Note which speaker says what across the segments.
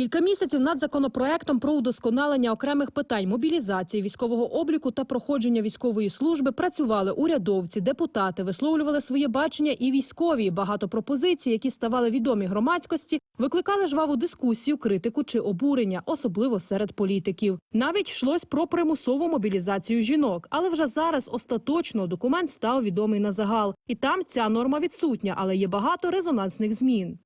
Speaker 1: Кілька місяців над законопроектом про удосконалення окремих питань мобілізації, військового обліку та проходження військової служби працювали урядовці, депутати, висловлювали своє бачення і військові. Багато пропозицій, які ставали відомі громадськості, викликали жваву дискусію, критику чи обурення, особливо серед політиків. Навіть йшлось про примусову мобілізацію жінок, але вже зараз остаточно документ став відомий на загал, і там ця норма відсутня, але є багато резонансних змін.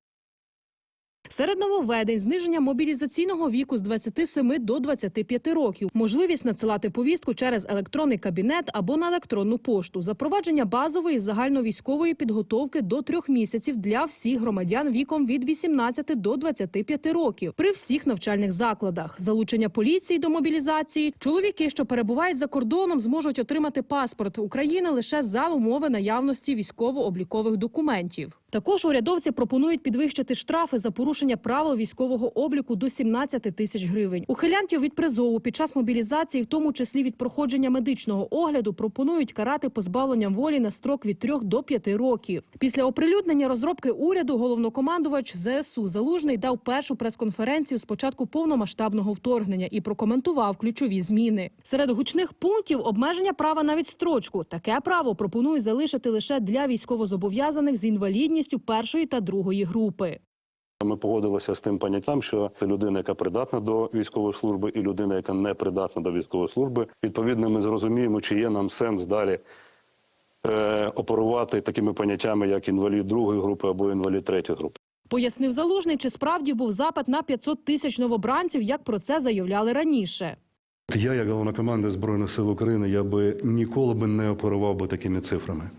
Speaker 1: Серед нововведень зниження мобілізаційного віку з 27 до 25 років, можливість надсилати повістку через електронний кабінет або на електронну пошту, запровадження базової загальновійськової підготовки до трьох місяців для всіх громадян віком від 18 до 25 років при всіх навчальних закладах, залучення поліції до мобілізації. Чоловіки, що перебувають за кордоном, зможуть отримати паспорт України лише за умови наявності військово-облікових документів. Також урядовці пропонують підвищити штрафи за порушення правил військового обліку до 17 тисяч гривень. Ухилянтів від призову під час мобілізації, в тому числі від проходження медичного огляду, пропонують карати позбавленням волі на строк від 3 до 5 років. Після оприлюднення розробки уряду головнокомандувач ЗСУ Залужний дав першу прес-конференцію з початку повномасштабного вторгнення і прокоментував ключові зміни. Серед гучних пунктів обмеження права на відстрочку. Таке право пропонують залишити лише для військовозобов'язаних з інвалідністю першої та другої групи.
Speaker 2: Ми погодилися з тим поняттям, що людина, яка придатна до військової служби, і людина, яка не придатна до військової служби, відповідно, ми зрозуміємо, чи є нам сенс далі е, оперувати такими поняттями, як інвалід другої групи або інвалід третьої групи.
Speaker 1: Пояснив Залужний, чи справді був запит на 500 тисяч новобранців, як про це заявляли раніше.
Speaker 2: Я, як головнокомандир Збройних сил України, я би ніколи би не оперував би такими цифрами.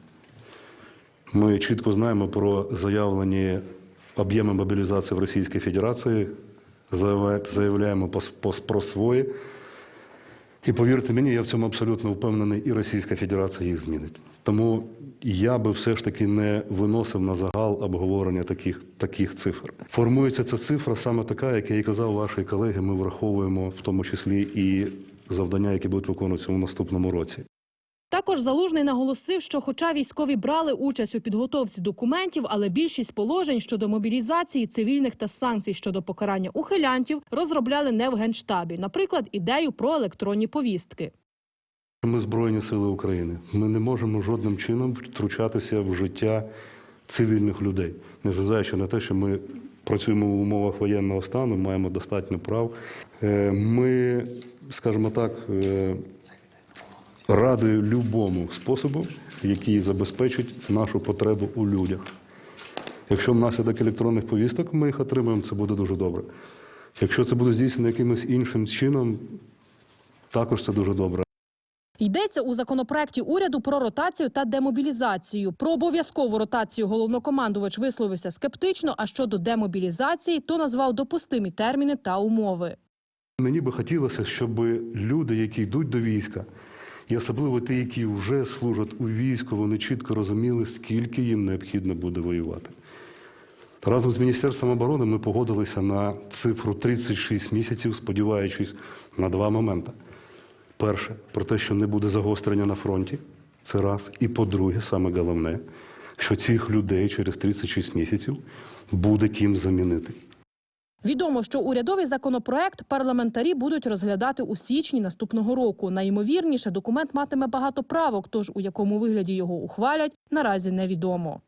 Speaker 2: Ми чітко знаємо про заявлені об'єми мобілізації в Російській Федерації, заявляємо про свої. І повірте мені, я в цьому абсолютно впевнений, і Російська Федерація їх змінить. Тому я би все ж таки не виносив на загал обговорення таких, таких цифр. Формується ця цифра саме така, як я і казав ваші колеги. Ми враховуємо в тому числі і завдання, які будуть виконуватися у наступному році.
Speaker 1: Також Залужний наголосив, що, хоча військові брали участь у підготовці документів, але більшість положень щодо мобілізації цивільних та санкцій щодо покарання ухилянтів розробляли не в генштабі, наприклад, ідею про електронні повістки.
Speaker 2: Ми Збройні Сили України. Ми не можемо жодним чином втручатися в життя цивільних людей, незважаючи на те, що ми працюємо в умовах воєнного стану, маємо достатньо прав. Е, Ми, скажімо так, раді любому способу, який забезпечить нашу потребу у людях. Якщо внаслідок електронних повісток ми їх отримаємо, це буде дуже добре. Якщо це буде здійснено якимось іншим чином, також це дуже добре.
Speaker 1: Йдеться у законопроекті уряду про ротацію та демобілізацію. Про обов'язкову ротацію головнокомандувач висловився скептично. А щодо демобілізації, то назвав допустимі терміни та умови.
Speaker 2: Мені би хотілося, щоб люди, які йдуть до війська, і особливо ті, які вже служать у війську, вони чітко розуміли, скільки їм необхідно буде воювати. Разом з Міністерством оборони ми погодилися на цифру 36 місяців, сподіваючись на два моменти. Перше, про те, що не буде загострення на фронті, це раз. І по-друге, саме головне, що цих людей через 36 місяців буде ким замінити.
Speaker 1: Відомо, що урядовий законопроект парламентарі будуть розглядати у січні наступного року. Найімовірніше, документ матиме багато правок, тож у якому вигляді його ухвалять, наразі невідомо.